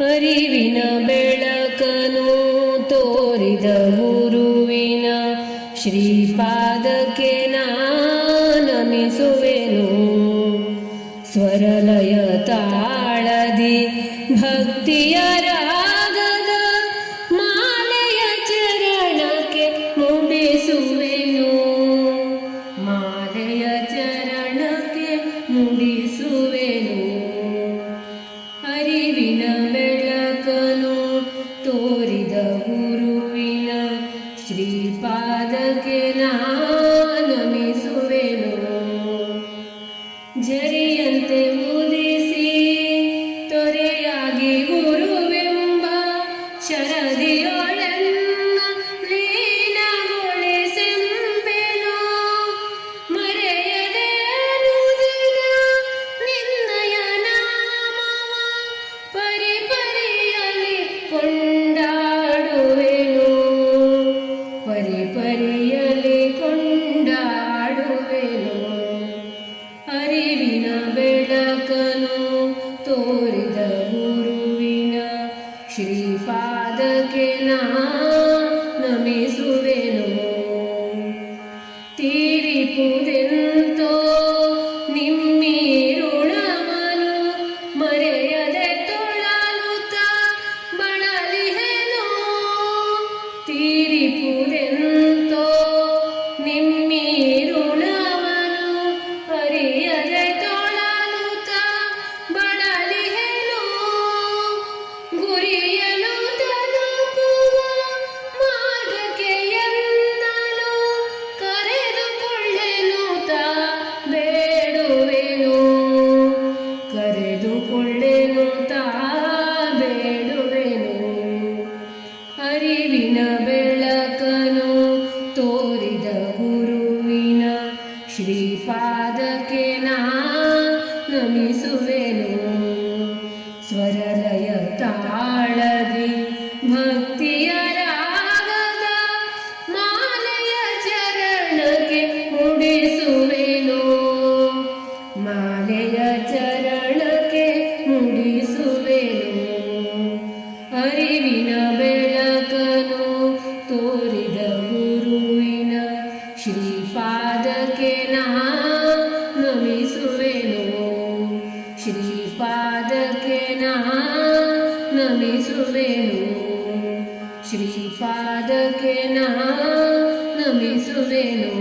ಅರಿವಿನ ಬೆಳಕನು ತೋರಿದ ಗುರುವಿನ ಶ್ರೀಪಾದಕ್ಕೆ ನಾನಮಿಸುವೆನು. ಸ್ವರಲಯ ತಾಳದಿ ಭಕ್ತಿಯ ರಾಗದ ಮಾಲೆಯ ಚರಣಕ್ಕೆ ಮುಡಿಸುವೆನು. ಮಾಲೆಯ ಚರಣಕ್ಕೆ ಮುಡಿಸುವೆನು ತೋರಿದ ಗುರುವಿನ श्रीपादके नमः नमे ತೋರಿದ ಗುರುವಿನ ಶ್ರೀಪಾದಕ್ಕೆ ನಮಿಸುವೆನು ಸ್ವರಲಯ ತಾಳದಿ ನಮಿಸುವೆನು ಶ್ರೀಪಾದಕ್ಕೆ ನಮಿಸುವೆನು